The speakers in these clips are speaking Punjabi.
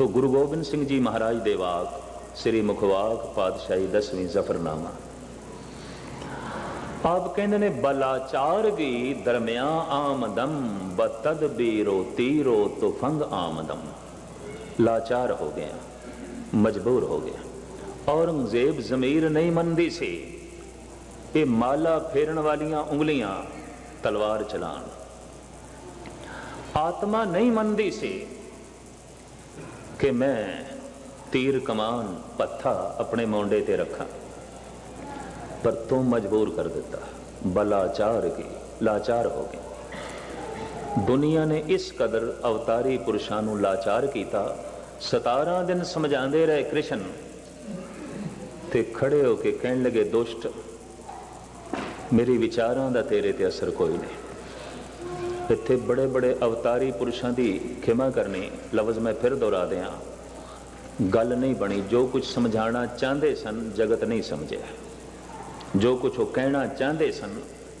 ਤੋ ਗੁਰੂ ਗੋਬਿੰਦ ਸਿੰਘ ਜੀ ਮਹਾਰਾਜ ਦੇ ਵਾਕ, ਸ੍ਰੀ ਮੁਖਵਾਕ ਪਾਤਸ਼ਾਹੀ ਦਸਵੀਂ ਜ਼ਫਰਨਾਮਾ। ਆਪ ਕਹਿੰਦੇ ਨੇ, ਬਲਾਚਾਰ ਦਰਮਿਆ ਆਮਦਮ, ਬਤਦ ਬੀਰੋ ਤੀਰੋ ਤੁਫੰਗ ਆਮਦਮ। ਲਾਚਾਰ ਹੋ ਗਿਆ, ਮਜਬੂਰ ਹੋ ਗਿਆ। ਔਰੰਗਜ਼ੇਬ ਜ਼ਮੀਰ ਨਹੀਂ ਮੰਨਦੀ ਸੀ। ਇਹ ਮਾਲਾ ਫੇਰਨ ਵਾਲੀਆਂ ਉਂਗਲੀਆਂ ਤਲਵਾਰ ਚਲਾਣ ਆਤਮਾ ਨਹੀਂ ਮੰਨਦੀ ਸੀ। ਕਿ ਮੈਂ ਤੀਰ ਕਮਾਨ ਪੱਥਾ ਆਪਣੇ ਮੋਢੇ ਤੇ ਰੱਖਾਂ। ਪਰ ਤੂੰ ਮਜਬੂਰ ਕਰ ਦਿੱਤਾ। ਬਲਾਚਾਰ ਕੀ? ਲਾਚਾਰ ਹੋ ਗਏ ਦੁਨੀਆ ਨੇ ਇਸ ਕਦਰ ਅਵਤਾਰੀ ਪੁਰਸ਼ਾਂ ਨੂੰ ਲਾਚਾਰ ਕੀਤਾ। 17 ਦਿਨ ਸਮਝਾਉਂਦੇ ਰਹੇ ਕ੍ਰਿਸ਼ਨ ਤੇ ਖੜੇ ਹੋ ਕੇ ਕਹਿਣ ਲੱਗੇ, ਦੁਸ਼ਟ, ਮੇਰੇ ਵਿਚਾਰਾਂ ਦਾ ਤੇਰੇ ਤੇ ਅਸਰ ਕੋਈ ਨਹੀਂ। ਇੱਥੇ ਬੜੇ ਬੜੇ ਅਵਤਾਰੀ ਪੁਰਸ਼ਾਂ ਦੀ ਖਿਮਾ ਕਰਨੀ ਲਫ਼ਜ਼ ਮੈਂ ਫਿਰ ਦੁਹਰਾ ਦਿਆਂ। ਗੱਲ ਨਹੀਂ ਬਣੀ, ਜੋ ਕੁਝ ਸਮਝਾਉਣਾ ਚਾਹੁੰਦੇ ਸਨ, ਜਗਤ ਨਹੀਂ ਸਮਝਿਆ। ਜੋ ਕੁਝ ਉਹ ਕਹਿਣਾ ਚਾਹੁੰਦੇ ਸਨ,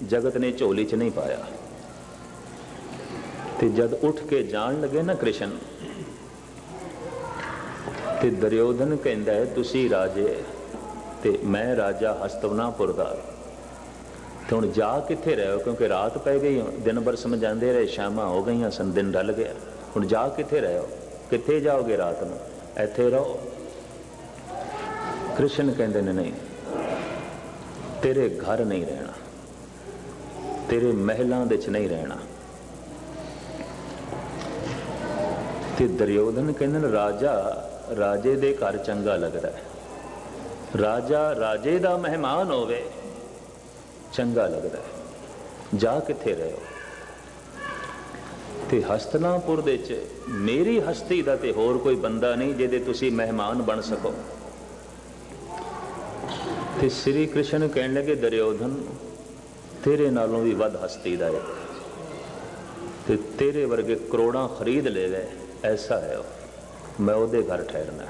ਜਗਤ ਨੇ ਝੋਲੀ 'ਚ ਨਹੀਂ ਪਾਇਆ। ਤੇ ਜਦ ਉੱਠ ਕੇ ਜਾਣ ਲੱਗੇ ਨਾ ਕ੍ਰਿਸ਼ਨ, ਤੇ ਦਰਯੋਧਨ ਕਹਿੰਦਾ ਹੈ, ਤੁਸੀਂ ਰਾਜੇ, ਤੇ ਮੈਂ ਰਾਜਾ ਹਸਤਵਨਾਪੁਰ ਦਾ। ਤੇ ਹੁਣ ਜਾ ਕਿੱਥੇ ਰਹੇ ਹੋ? ਕਿਉਂਕਿ ਰਾਤ ਪੈ ਗਈ, ਦਿਨ ਭਰ ਸਮਝਾਉਂਦੇ ਰਹੇ, ਸ਼ਾਮਾਂ ਹੋ ਗਈਆਂ ਸਨ ਦਿਨ ਢਲ ਗਿਆ। ਹੁਣ ਜਾ ਕਿੱਥੇ ਰਹੇ ਹੋ? ਕਿੱਥੇ ਜਾਓਗੇ ਰਾਤ ਨੂੰ? ਇੱਥੇ ਰਹੋ। ਕ੍ਰਿਸ਼ਨ ਕਹਿੰਦੇ ਨੇ, ਨਹੀਂ, ਤੇਰੇ ਘਰ ਨਹੀਂ ਰਹਿਣਾ। ਤੇਰੇ ਮਹਿਲਾਂ ਵਿੱਚ ਨਹੀਂ ਰਹਿਣਾ। ਤੇ ਦਰਯੋਧਨ ਕਹਿੰਦੇ ਨੇ, ਰਾਜਾ, ਰਾਜੇ ਦੇ ਘਰ ਚੰਗਾ ਲੱਗਦਾ ਹੈ। ਰਾਜਾ, ਰਾਜੇ ਦਾ ਮਹਿਮਾਨ ਹੋਵੇ। ਚੰਗਾ ਲੱਗਦਾ ਹੈ। ਜਾ ਕਿੱਥੇ ਰਹੇ ਹੋ? ਤੇ ਹਸਤਨਾਪੁਰ ਦੇ ਚ ਮੇਰੀ ਹਸਤੀ ਦਾ ਤੇ ਹੋਰ ਕੋਈ ਬੰਦਾ ਨਹੀਂ ਜਿਹਦੇ ਤੁਸੀਂ ਮਹਿਮਾਨ ਬਣ ਸਕੋ। ਤੇ ਸ੍ਰੀ ਕ੍ਰਿਸ਼ਨ ਕਹਿਣ ਲੱਗੇ ਦਰਿਓਧਨ ਤੇਰੇ ਨਾਲੋਂ ਵੀ ਵੱਧ ਹਸਤੀ ਦਾ ਹੈ। ਤੇ ਤੇਰੇ ਵਰਗੇ ਕਰੋੜਾਂ ਖਰੀਦ ਲੈ ਗਏ, ਐਸਾ ਹੈ ਉਹ। ਮੈਂ ਉਹਦੇ ਘਰ ਠਹਿਰਨਾ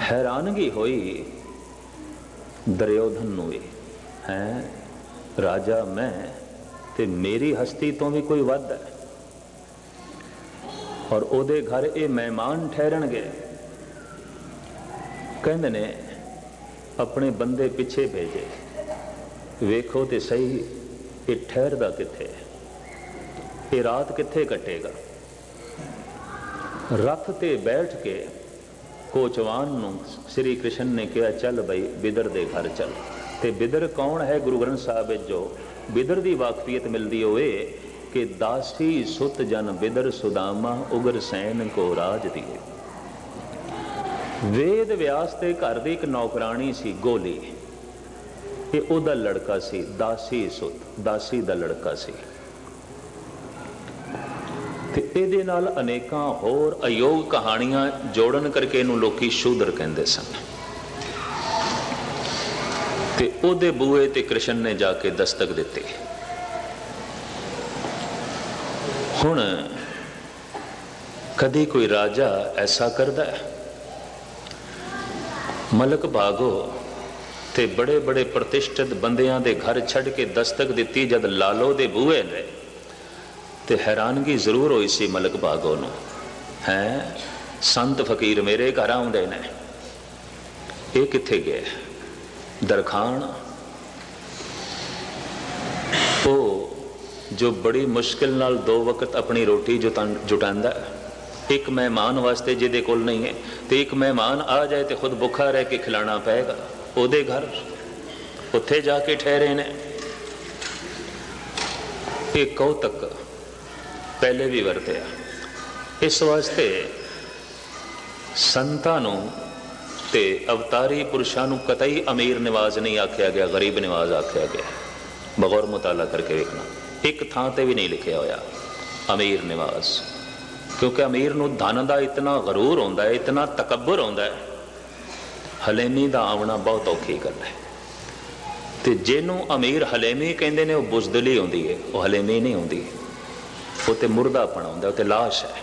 ਹੈਰਾਨਗੀ ਹੋਈ ਦਰਿਓਧਨ ਨੂੰ ਇਹ। ਹੈ? ਰਾਜਾ ਮੈਂ ਤੇ ਮੇਰੀ ਹਸਤੀ ਤੋਂ ਵੀ ਕੋਈ ਵੱਧ ਹੈ। ਔਰ ਉਹਦੇ ਘਰ ਇਹ ਮਹਿਮਾਨ ਠਹਿਰਣਗੇ ਕਹਿੰਦੇ ਨੇ, ਆਪਣੇ ਬੰਦੇ ਪਿੱਛੇ ਭੇਜੇ। ਵੇਖੋ ਤੇ ਸਹੀ, ਇਹ ਠਹਿਰਦਾ ਕਿੱਥੇ ਇਹ ਰਾਤ ਕਿੱਥੇ ਕੱਟੇਗਾ? ਰਥ ਤੇ ਬੈਠ ਕੇ ਕੋਚਵਾਨ ਨੂੰ ਸ੍ਰੀ ਕ੍ਰਿਸ਼ਨ ਨੇ ਕਿਹਾ, ਚੱਲ ਬਈ, ਬਿਦਰ ਦੇ ਘਰ ਚੱਲ। ਤੇ ਬਿਦਰ ਕੌਣ ਹੈ ਗੁਰੂ ਗ੍ਰੰਥ ਸਾਹਿਬ ਵਿੱਚ ਜੋ ਬਿਦਰ ਦੀ ਵਾਕਫੀਅਤ ਮਿਲਦੀ ਹੋਏ ਕਿ ਦਾਸੀ ਸੁਤ ਜਨ ਬਿਦਰ ਸੁਦਾਮਾ ਉਗਰ ਸੈਨ ਕੋ ਰਾਜ ਦੀਏ। ਵੇਦ ਵਿਆਸ ਦੇ ਘਰ ਦੀ ਇੱਕ ਨੌਕਰਾਣੀ ਸੀ ਗੋਲੀ। ਇਹ ਉਹਦਾ ਲੜਕਾ ਸੀ ਦਾਸੀ ਸੁਤ, ਦਾਸੀ ਦਾ ਲੜਕਾ ਸੀ। ਤੇ ਇਹਦੇ ਨਾਲ ਅਨੇਕਾਂ ਹੋਰ ਅਯੋਗ ਕਹਾਣੀਆਂ ਜੋੜਨ ਕਰਕੇ ਇਹਨੂੰ ਲੋਕੀ ਸ਼ੂਦਰ ਕਹਿੰਦੇ ਸਨ। ਤੇ ਉਹਦੇ ਬੂਏ ਤੇ ਕ੍ਰਿਸ਼ਨ ਨੇ ਜਾ ਕੇ ਦਸਤਕ ਦਿੱਤੀ। ਹੁਣ ਕਦੇ ਕੋਈ ਰਾਜਾ ਐਸਾ ਕਰਦਾ ਹੈ? ਮਲਕ ਭਾਗੋ ਤੇ ਬੜੇ ਬੜੇ ਪ੍ਰਤਿਸ਼ਠਿਤ ਬੰਦਿਆਂ ਦੇ ਘਰ ਛੱਡ ਕੇ ਦਸਤਕ ਦਿੱਤੀ ਜਦ ਲਾਲੋ ਦੇ ਬੂਹੇ ਨੇ। ਤੇ ਹੈਰਾਨਗੀ ਜ਼ਰੂਰ ਹੋਈ ਸੀ ਮਲਕ ਭਾਗੋ ਨੂੰ। ਹੈ, ਸੰਤ ਫਕੀਰ ਮੇਰੇ ਘਰ ਆਉਂਦੇ ਨੇ। ਇਹ ਕਿੱਥੇ ਗਏ? ਦਰਖਾਨ ਉਹ ਜੋ ਬੜੀ ਮੁਸ਼ਕਿਲ ਨਾਲ ਦੋ ਵਕਤ ਆਪਣੀ ਰੋਟੀ ਜੁਟਾਉਂਦਾ ਇੱਕ ਮਹਿਮਾਨ ਵਾਸਤੇ ਜਿਹਦੇ ਕੋਲ ਨਹੀਂ ਹੈ ਤੇ ਇੱਕ ਮਹਿਮਾਨ ਆ ਜਾਏ ਤੇ ਖੁਦ ਭੁੱਖਾ ਰਹਿ ਕੇ ਖਿਲਾਣਾ ਪਏਗਾ ਉਹਦੇ ਘਰ ਉੱਥੇ ਜਾ ਕੇ ਠਹਿਰੇ ਨੇ ਇਹ ਕੌਤਕ ਪਹਿਲੇ ਵੀ ਵਰਤਿਆ ਇਸ ਵਾਸਤੇ ਸੰਤਾਂ ਨੂੰ ਤੇ ਅਵਤਾਰੀ ਪੁਰਸ਼ਾਂ ਨੂੰ ਕਤਈ ਅਮੀਰ ਨਿਵਾਜ਼ ਨਹੀਂ ਆਖਿਆ ਗਿਆ, ਗਰੀਬ ਨਿਵਾਜ਼ ਆਖਿਆ ਗਿਆ। ਬਗੌਰ ਮੁਤਾਲਾ ਕਰਕੇ ਵੇਖਣਾ। ਇੱਕ ਥਾਂ ਤੇ ਵੀ ਨਹੀਂ ਲਿਖਿਆ ਹੋਇਆ, ਅਮੀਰ ਨਿਵਾਜ਼। ਕਿਉਂਕਿ ਅਮੀਰ ਨੂੰ ਧਨ ਦਾ ਇਤਨਾ ਗਰੂਰ ਹੁੰਦਾ ਹੈ, ਇਤਨਾ ਤਕੱਬਰ ਹੁੰਦਾ ਹੈ। ਹਲੇਮੀ ਦਾ ਆਉਣਾ ਬਹੁਤ ਔਖੀ ਗੱਲ ਹੈ। ਤੇ ਜਿਹਨੂੰ ਅਮੀਰ ਹਲੇਮੀ ਕਹਿੰਦੇ ਨੇ, ਉਹ ਬੁਜ਼ਦਲੀ ਹੁੰਦੀ ਹੈ, ਉਹ ਹਲੇਮੀ ਨਹੀਂ ਹੁੰਦੀ ਉਹ ਤੇ ਮੁਰਦਾਪਣ ਹੁੰਦਾ ਉਹ ਤੇ ਲਾਸ਼ ਹੈ।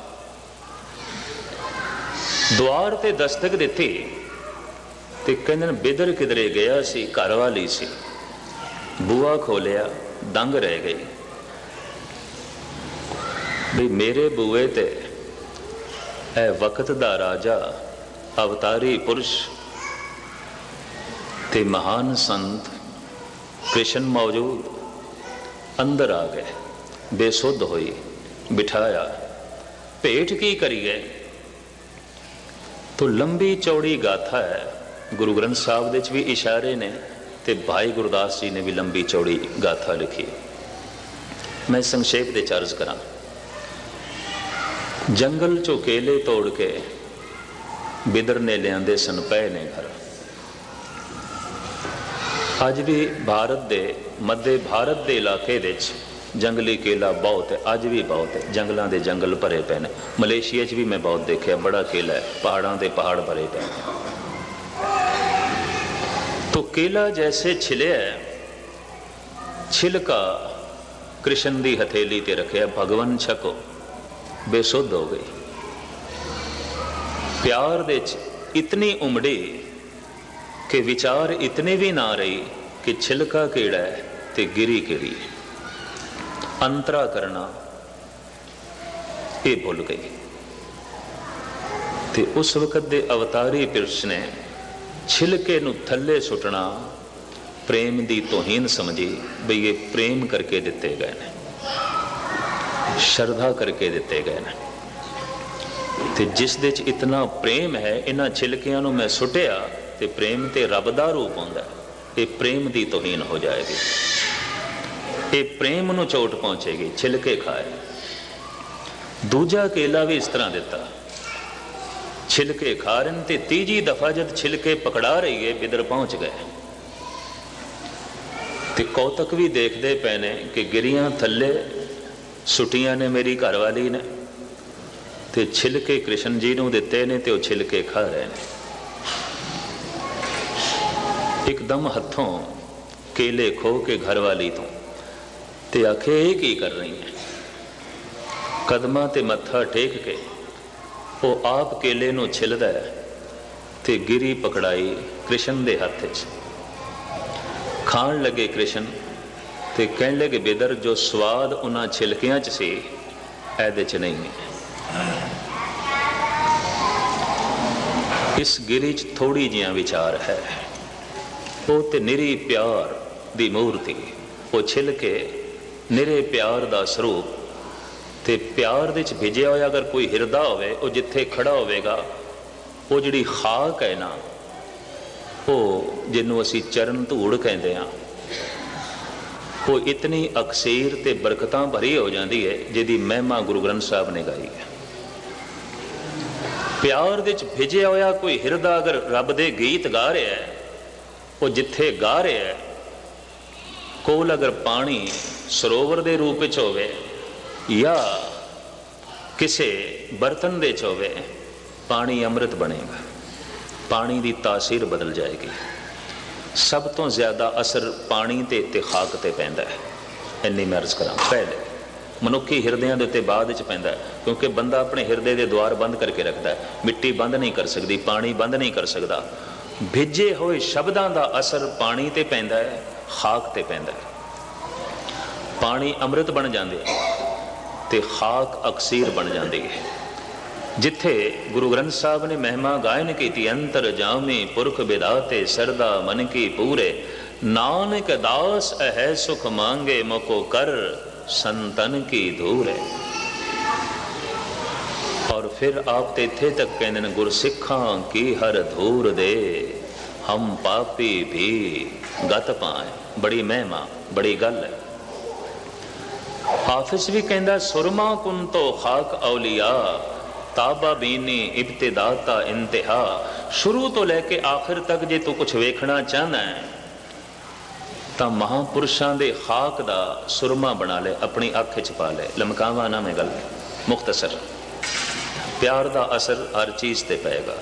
ਦੁਆਰ ਤੇ ਦਸਤਕ ਦਿੱਤੀ। ਤੇ ਕਹਿੰਦੇ ਨੇ ਬਿਦਰ ਕਿਧਰੇ ਗਿਆ ਸੀ, ਘਰ ਵਾਲੀ ਸੀ। ਬੂਆ ਖੋਲਿਆ, ਦੰਗ ਰਹਿ ਗਈ। ਵੀ ਮੇਰੇ ਬੂਏ ਤੇ ਇਹ ਵਕਤ ਦਾ ਰਾਜਾ, ਅਵਤਾਰੀ ਪੁਰਸ਼ ਤੇ ਮਹਾਨ ਸੰਤ ਕ੍ਰਿਸ਼ਨ ਮੌਜੂਦ ਅੰਦਰ ਆ ਗਏ। ਬੇਸੁੱਧ ਹੋਈ, ਬਿਠਾਇਆ, ਭੇਟ ਕੀ ਕਰੀ ਗਏ ਤੋ ਲੰਬੀ ਚੌੜੀ ਗਾਥਾ ਹੈ ਗੁਰੂ ਗ੍ਰੰਥ ਸਾਹਿਬ ਦੇ ਵਿੱਚ ਵੀ ਇਸ਼ਾਰੇ ਨੇ ਤੇ ਭਾਈ ਗੁਰਦਾਸ ਜੀ ਨੇ ਵੀ ਲੰਬੀ ਚੌੜੀ ਗਾਥਾ ਲਿਖੀ। ਮੈਂ ਸੰਖੇਪ ਦੇ ਚਰਜ ਕਰਾਂ। ਜੰਗਲ ਚੋਂ ਕੇਲੇ ਤੋੜ ਕੇ ਬਿਦਰ ਨੇ ਲਿਆਂਦੇ ਸਨ ਪਏ ਨੇ ਘਰ। ਅੱਜ ਵੀ ਭਾਰਤ ਦੇ ਮੱਧੇ ਭਾਰਤ ਦੇ ਇਲਾਕੇ ਵਿੱਚ ਜੰਗਲੀ ਕੇਲਾ ਬਹੁਤ ਹੈ, ਅੱਜ ਵੀ ਬਹੁਤ ਹੈ। ਜੰਗਲਾਂ ਦੇ ਜੰਗਲ ਭਰੇ ਪਏ ਨੇ। ਮਲੇਸ਼ੀਆ 'ਚ ਵੀ ਮੈਂ ਬਹੁਤ ਦੇਖਿਆ, ਬੜਾ ਕੇਲਾ ਹੈ, ਪਹਾੜਾਂ ਦੇ ਪਹਾੜ ਭਰੇ ਪਏ ਨੇ। तो केला जैसे छिलिया छिलका कृष्ण ਦੀ ਹਥੇਲੀ ਤੇ ਰੱਖਿਆ ਭਗਵਨ ਛਕੋ ਬੇਸੁੱਧ ਹੋ ਗਈ ਪਿਆਰ ਦੇ ਚ ਇਤਨੀ ਉਮੜੀ ਕਿ ਵਿਚਾਰ ਇਤਨੇ ਵੀ ਨਾ ਰਹੀ ਕਿ ਛਿਲਕਾ ਕਿਹੜਾ ਹੈ ਤੇ ਗਿਰੀ ਕਿਹੜੀ ਹੈ ਅੰਤਰਾ ਕਰਨਾ ਇਹ ਭੁੱਲ ਗਈ ਤੇ ਉਸ ਵਕਤ ਦੇ ਅਵਤਾਰੀ ਪਿਰਸ਼ ਨੇ ਛਿਲਕੇ ਨੂੰ ਥੱਲੇ ਸੁੱਟਣਾ ਪ੍ਰੇਮ ਦੀ ਤੋਹੀਨ ਸਮਝੀ ਬਈ ਇਹ ਪ੍ਰੇਮ ਕਰਕੇ ਦਿੱਤੇ ਗਏ ਨੇ। ਸ਼ਰਧਾ ਕਰਕੇ ਦਿੱਤੇ ਗਏ ਨੇ। ਤੇ ਜਿਸ ਦੇ ਚ ਇਤਨਾ ਪ੍ਰੇਮ ਹੈ ਇਹਨਾਂ ਛਿਲਕਿਆਂ ਨੂੰ ਮੈਂ ਸੁੱਟਿਆ ਤੇ ਪ੍ਰੇਮ ਤੇ ਰੱਬ ਦਾ ਰੂਪ ਹੁੰਦਾ ਇਹ ਪ੍ਰੇਮ ਦੀ ਤੋਹੀਨ ਹੋ ਜਾਏਗੀ। ਇਹ ਪ੍ਰੇਮ ਨੂੰ ਚੋਟ ਪਹੁੰਚੇਗੀ, ਛਿਲਕੇ ਖਾਏ। ਦੂਜਾ ਕੇਲਾ ਵੀ ਇਸ ਤਰ੍ਹਾਂ ਦਿੱਤਾ। ਛਿਲਕੇ ਖਾ ਰਹੇ ਨੇ ਤੇ ਤੀਜੀ ਦਫਾ ਜਦ ਛਿਲਕੇ ਪਕੜਾ ਰਹੀ ਹੈ ਬਿਦਰ ਪਹੁੰਚ ਗਏ ਤੇ ਕੌਤਕ ਵੀ ਦੇਖਦੇ ਪਏ ਨੇ ਕਿ ਗਿਰੀਆਂ ਥੱਲੇ ਸੁਟੀਆਂ ਨੇ ਮੇਰੀ ਘਰਵਾਲੀ ਨੇ ਤੇ ਛਿਲਕੇ ਕ੍ਰਿਸ਼ਨ ਜੀ ਨੂੰ ਦਿੱਤੇ ਨੇ ਤੇ ਉਹ ਛਿਲਕੇ ਖਾ ਰਹੇ ਨੇ ਇੱਕਦਮ ਹੱਥੋਂ ਕੇਲੇ ਖੋ ਕੇ ਘਰਵਾਲੀ ਤੋਂ ਤੇ ਆਖੇ ਇਹ ਕੀ ਕਰ ਰਹੀ ਹੈ ਕਦਮਾਂ ਤੇ ਮੱਥਾ ਟੇਕ ਕੇ ਉਹ ਆਪ ਕੇਲੇ ਨੂੰ ਛਿਲਦਾ ਹੈ ਤੇ ਗਿਰੀ ਪਕੜਾਈ ਕ੍ਰਿਸ਼ਨ ਦੇ ਹੱਥ 'ਚ ਖਾਣ ਲੱਗੇ ਕ੍ਰਿਸ਼ਨ ਤੇ ਕਹਿਣ ਲੱਗੇ, ਬੇਦਰ, ਜੋ ਸਵਾਦ ਉਹਨਾਂ ਛਿਲਕਿਆਂ 'ਚ ਸੀ, ਇਹਦੇ 'ਚ ਨਹੀਂ। ਹੈ ਇਸ ਗਿਰੀ 'ਚ ਥੋੜੀ ਜਿਹਾ ਵਿਚਾਰ ਹੈ। ਉਹ ਤੇ ਨਿਰੀ ਪਿਆਰ ਦੀ ਮੂਰਤੀ, ਉਹ ਛਿਲਕੇ ਨਿਰੇ ਪਿਆਰ ਦਾ ਸਰੂਪ ਤੇ ਪਿਆਰ ਦੇ ਵਿੱਚ ਭਿਜਿਆ ਹੋਇਆ ਅਗਰ ਕੋਈ ਹਿਰਦਾ ਹੋਵੇ, ਉਹ ਜਿੱਥੇ ਖੜਾ ਹੋਵੇਗਾ, ਉਹ ਜਿਹੜੀ ਖਾਕ ਹੈ ਨਾ, ਉਹ ਜਿਹਨੂੰ ਅਸੀਂ ਚਰਨ ਧੂੜ ਕਹਿੰਦੇ ਆ ਉਹ ਇਤਨੀ ਅਕਸੀਰ ਤੇ ਬਰਕਤਾਂ ਭਰੀ ਹੋ ਜਾਂਦੀ ਹੈ, ਜਿਹਦੀ ਮਹਿਮਾ ਗੁਰੂ ਗ੍ਰੰਥ ਸਾਹਿਬ ਨੇ ਗਾਈ ਹੈ। ਪਿਆਰ ਦੇ ਵਿੱਚ ਭਿਜਿਆ ਹੋਇਆ ਕੋਈ ਹਿਰਦਾ ਅਗਰ ਰੱਬ ਦੇ ਗੀਤ ਗਾ ਰਿਹਾ ਹੈ, ਉਹ ਜਿੱਥੇ ਗਾ ਰਿਹਾ ਹੈ, ਕੋਲ ਅਗਰ ਪਾਣੀ ਸਰੋਵਰ ਦੇ ਰੂਪ ਵਿੱਚ ਹੋਵੇ ਜਾਂ ਕਿਸੇ ਬਰਤਨ ਦੇ ਚ ਹੋਵੇ ਪਾਣੀ ਅੰਮ੍ਰਿਤ ਬਣੇਗਾ। ਪਾਣੀ ਦੀ ਤਾਸੀਰ ਬਦਲ ਜਾਏਗੀ। ਸਭ ਤੋਂ ਜ਼ਿਆਦਾ ਅਸਰ ਪਾਣੀ ਤੇ ਤੇ ਖਾਕ ਤੇ ਪੈਂਦਾ ਹੈ। ਇੰਨੀ ਮੈਂ ਅਰਜ਼ ਕਰਾਂ, ਪਹਿਲੇ ਮਨੁੱਖੀ ਹਿਰਦਿਆਂ ਦੇ ਉੱਤੇ ਬਾਅਦ ਵਿੱਚ ਪੈਂਦਾ ਕਿਉਂਕਿ ਬੰਦਾ ਆਪਣੇ ਹਿਰਦੇ ਦੇ ਦੁਆਰ ਬੰਦ ਕਰਕੇ ਰੱਖਦਾ ਮਿੱਟੀ ਬੰਦ ਨਹੀਂ ਕਰ ਸਕਦੀ, ਪਾਣੀ ਬੰਦ ਨਹੀਂ ਕਰ ਸਕਦਾ। ਭਿੱਜੇ ਹੋਏ ਸ਼ਬਦਾਂ ਦਾ ਅਸਰ ਪਾਣੀ ਤੇ ਪੈਂਦਾ ਹੈ, ਖਾਕ ਤੇ ਪੈਂਦਾ ਹੈ। ਪਾਣੀ ਅੰਮ੍ਰਿਤ ਬਣ ਜਾਂਦੇ ਤੇ ਖਾਕ ਅਕਸੀਰ ਬਣ ਜਾਂਦੀ ਹੈ। ਜਿੱਥੇ ਗੁਰੂ ਗ੍ਰੰਥ ਸਾਹਿਬ ਨੇ ਮਹਿਮਾ ਗਾਇਨ ਕੀਤੀ, ਅੰਤਰ ਜਾਮੇ ਪੁਰਖ ਬਿਦਾਤੇ ਸਰਦਾ ਮਨ ਕੀ ਪੂਰੇ। ਨਾਨਕ ਦਾਸ ਅਹੈ ਸੁਖ ਮੰਗੇ, ਮਕੋ ਕਰ ਸੰਤਨ ਕੀ ਧੂਰੇ ਔਰ ਫਿਰ ਆਪ ਤੇ ਇੱਥੇ ਤੱਕ ਕਹਿੰਦੇ ਨੇ, ਗੁਰਸਿੱਖਾਂ ਕੀ ਹਰ ਧੂਰ ਦੇ, ਹਮ ਪਾਪੀ ਵੀ ਗਤ ਪਾਏ। ਬੜੀ ਮਹਿਮਾ, ਬੜੀ ਗੱਲ ਹੈ। ਹਾਫਿਜ਼ ਵੀ ਕਹਿੰਦਾ, ਸੁਰਮਾ ਕੁਨ ਤੋ ਖਾਕ ਔਲੀਆ, ਤਾਬਾ ਬੀਨੀ ਇਬਤਦਾਤਾ ਇੰਤਹਾ। ਸ਼ੁਰੂ ਤੋਂ ਲੈ ਕੇ ਆਖਿਰ ਤੱਕ ਜੇ ਤੂੰ ਕੁਝ ਵੇਖਣਾ ਚਾਹਨਾ ਹੈ, ਤਾਂ ਮਹਾਪੁਰਸ਼ਾਂ ਦੇ ਖਾਕ ਦਾ ਸੁਰਮਾ ਬਣਾ ਲੈ, ਆਪਣੀ ਅੱਖ 'ਚ ਪਾ ਲੈ। ਲਮਕਾਵਾ ਨਾ ਮੈਂ ਗੱਲ ਮੁਖਤਸਰ। ਪਿਆਰ ਦਾ ਅਸਰ ਹਰ ਚੀਜ਼ ਤੇ ਪਏਗਾ,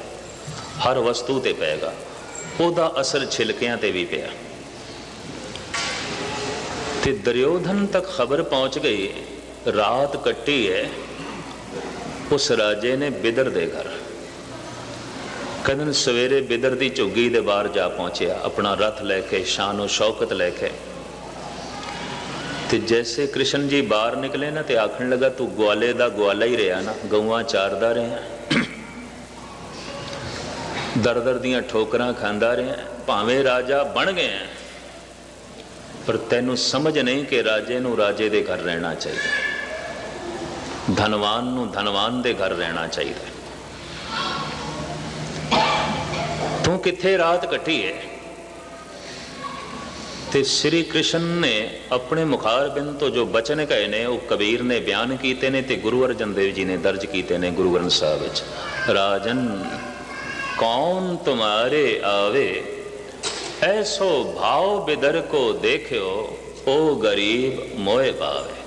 ਹਰ ਵਸਤੂ ਤੇ ਪਏਗਾ। ਉਹਦਾ ਅਸਰ ਛਿਲਕਿਆਂ ਤੇ ਵੀ ਪਿਆ। ਤੇ ਦਰਯੋਧਨ ਤੱਕ ਖਬਰ ਪਹੁੰਚ ਗਈ, ਰਾਤ ਕੱਟੀ ਹੈ, ਉਸ ਰਾਜੇ ਨੇ ਬਿਦਰ ਦੇ ਘਰ। ਕਦਨ ਸਵੇਰੇ ਬਿਦਰ ਦੀ ਝੁੱਗੀ ਦੇ ਬਾਹਰ ਜਾ ਪਹੁੰਚਿਆ, ਆਪਣਾ ਰਥ ਲੈ ਕੇ ਸ਼ਾਨੋ ਸ਼ੌਕਤ ਲੈ ਕੇ। ਤੇ ਜੈਸੇ ਕ੍ਰਿਸ਼ਨ ਜੀ ਬਾਹਰ ਨਿਕਲੇ ਨਾ, ਤੇ ਆਖਣ ਲੱਗਾ, ਤੂੰ ਗਵਾਲੇ ਦਾ ਗਵਾਲਾ ਹੀ ਰਿਹਾ ਨਾ, ਗਊਆਂ ਚਾਰਦਾ ਰਿਹਾ। ਦਰ ਦਰ ਦੀਆਂ ਠੋਕਰਾਂ ਖਾਂਦਾ ਰਿਹਾ, ਭਾਵੇਂ ਰਾਜਾ ਬਣ ਗਏ ਪਰ ਤੈਨੂੰ ਸਮਝ ਨਹੀਂ ਕਿ ਰਾਜੇ ਨੂੰ ਰਾਜੇ ਦੇ ਘਰ ਰਹਿਣਾ ਚਾਹੀਦਾ। ਧਨਵਾਨ ਨੂੰ ਧਨਵਾਨ ਦੇ ਘਰ ਰਹਿਣਾ ਚਾਹੀਦਾ। ਤੂੰ ਕਿੱਥੇ ਰਾਤ ਕੱਟੀ ਹੈ ਤੇ ਸ੍ਰੀ ਕ੍ਰਿਸ਼ਨ ਨੇ ਆਪਣੇ ਮੁਖਾਰਬਿੰਦ ਤੋਂ ਜੋ ਬਚਨ ਕਹੇ ਨੇ, ਉਹ ਕਬੀਰ ਨੇ ਬਿਆਨ ਕੀਤੇ ਨੇ ਤੇ ਗੁਰੂ ਅਰਜਨ ਦੇਵ ਜੀ ਨੇ ਦਰਜ ਕੀਤੇ ਨੇ ਗੁਰੂ ਗ੍ਰੰਥ ਸਾਹਿਬ ਵਿੱਚ। ਰਾਜਨ, ਕੌਣ ਤੁਮਾਰੇ ਆਵੇ ਐਸੋ ਭਾਵ ਬਿਦਰ ਕੋ ਦੇਖਿਓ ਉਹ ਗਰੀਬ ਮੋਏ ਪਾਵੇ